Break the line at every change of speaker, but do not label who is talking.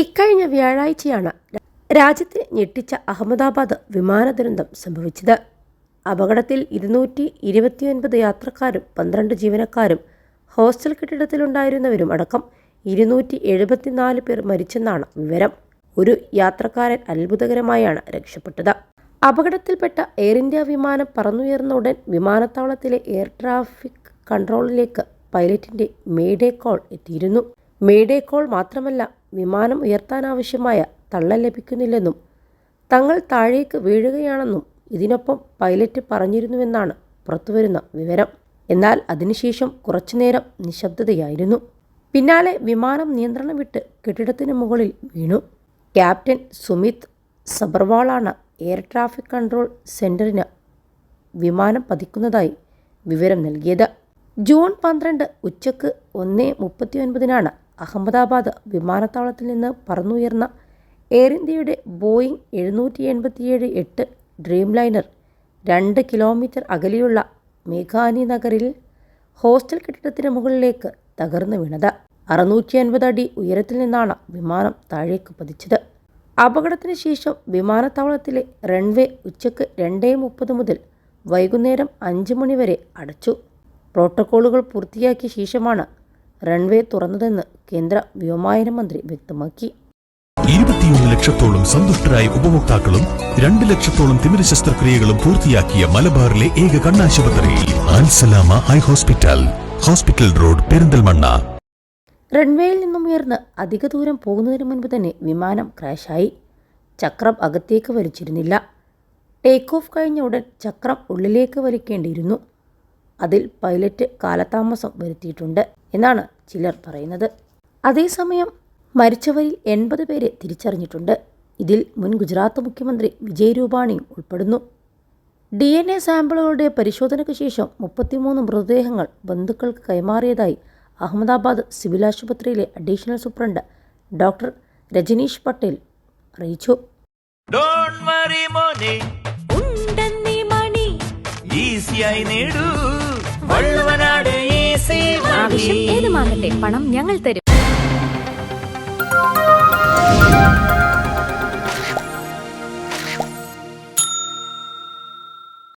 ഇക്കഴിഞ്ഞ വ്യാഴാഴ്ചയാണ് രാജ്യത്തെ ഞെട്ടിച്ച അഹമ്മദാബാദ് വിമാന ദുരന്തം സംഭവിച്ചത്. അപകടത്തിൽ ഇരുന്നൂറ്റി ഇരുപത്തിയൊൻപത് യാത്രക്കാരും പന്ത്രണ്ട് ജീവനക്കാരും ഹോസ്റ്റൽ കെട്ടിടത്തിലുണ്ടായിരുന്നവരും അടക്കം ഇരുന്നൂറ്റി എഴുപത്തിനാല് പേർ മരിച്ചെന്നാണ് വിവരം. ഒരു യാത്രക്കാരൻ അത്ഭുതകരമായാണ് രക്ഷപ്പെട്ടത്. അപകടത്തിൽപ്പെട്ട എയർ ഇന്ത്യ വിമാനം പറന്നുയർന്ന ഉടൻ വിമാനത്താവളത്തിലെ എയർ ട്രാഫിക് കൺട്രോളിലേക്ക് പൈലറ്റിന്റെ മേഡേ കോൾ എത്തിയിരുന്നു. മേഡേ കോൾ മാത്രമല്ല വിമാനം ഉയർത്താനാവശ്യമായ തള്ളൽ ലഭിക്കുന്നില്ലെന്നും തങ്ങൾ താഴേക്ക് വീഴുകയാണെന്നും ഇതിനൊപ്പം പൈലറ്റ് പറഞ്ഞിരുന്നുവെന്നാണ് പുറത്തുവരുന്ന വിവരം. എന്നാൽ അതിനുശേഷം കുറച്ചുനേരം നിശബ്ദതയായിരുന്നു. പിന്നാലെ വിമാനം നിയന്ത്രണം വിട്ട് കെട്ടിടത്തിന് മുകളിൽ വീണു. ക്യാപ്റ്റൻ സുമിത് സബർവാളാണ് എയർ ട്രാഫിക് കൺട്രോൾ സെന്ററിന് വിമാനം പതിക്കുന്നതായി വിവരം നൽകിയത്. ജൂൺ പന്ത്രണ്ട് ഉച്ചയ്ക്ക് ഒന്ന് മുപ്പത്തിയൊൻപതിനാണ് അഹമ്മദാബാദ് വിമാനത്താവളത്തിൽ നിന്ന് പറന്നുയർന്ന എയർ ഇന്ത്യയുടെ ബോയിങ് എഴുന്നൂറ്റി എൺപത്തിയേഴ് എട്ട് ഡ്രീം ലൈനർ രണ്ട് കിലോമീറ്റർ അകലെയുള്ള മേഘാനി നഗറിൽ ഹോസ്റ്റൽ കെട്ടിടത്തിന് മുകളിലേക്ക് തകർന്നു വീണത്. അറുന്നൂറ്റി അൻപത് അടി ഉയരത്തിൽ നിന്നാണ് വിമാനം താഴേക്ക് പതിച്ചത്. അപകടത്തിന് ശേഷം വിമാനത്താവളത്തിലെ റൺവേ ഉച്ചയ്ക്ക് രണ്ടേ മുപ്പത് മുതൽ വൈകുന്നേരം അഞ്ച് മണിവരെ അടച്ചു. പ്രോട്ടോക്കോളുകൾ പൂർത്തിയാക്കിയ ശേഷമാണ് റൺവേ തുറന്നതെന്ന് കേന്ദ്ര വ്യോമയാന മന്ത്രി വ്യക്തമാക്കി.
ഇരുപത്തിയൊന്ന് ലക്ഷത്തോളം സന്തുഷ്ടരായ ഉപഭോക്താക്കളും രണ്ട് ലക്ഷത്തോളം തിമിര ശസ്ത്രക്രിയകളും പൂർത്തിയാക്കിയ മലബാറിലെ ഏക കണ്ണാശുപത്രിയിൽ Al Salama eye hospital hospital road Perinthalmanna.
റൺവേയിൽ നിന്നും ഉയർന്ന് അധിക ദൂരം പോകുന്നതിന് മുൻപ് തന്നെ വിമാനം ക്രാഷായി. ചക്രം അകത്തേക്ക് വലിച്ചിരുന്നില്ല. ടേക്ക് ഓഫ് കഴിഞ്ഞ ഉടൻ ചക്രം ഉള്ളിലേക്ക് വലിക്കേണ്ടിയിരുന്നു. അതിൽ പൈലറ്റ് കാലതാമസം വരുത്തിയിട്ടുണ്ട് എന്നാണ് ചിലർ പറയുന്നത്. അതേസമയം മരിച്ചവരിൽ എൺപത് പേരെ തിരിച്ചറിഞ്ഞിട്ടുണ്ട്. ഇതിൽ മുൻ ഗുജറാത്ത് മുഖ്യമന്ത്രി വിജയ് രൂപാണിയും ഉൾപ്പെടുന്നു. ഡി എൻ എ സാമ്പിളുകളുടെ പരിശോധനയ്ക്ക് ശേഷം മുപ്പത്തിമൂന്ന് മൃതദേഹങ്ങൾ ബന്ധുക്കൾക്ക് കൈമാറിയതായി അഹമ്മദാബാദ് സിവിൽ ആശുപത്രിയിലെ additional superintendent doctor Rajneesh Patel അറിയിച്ചു.
ഈസിയായി നേടൂ. വള്ളുവനാട്
ആവശ്യം ഏതുമാകട്ടെ പണം ഞങ്ങൾ തരും.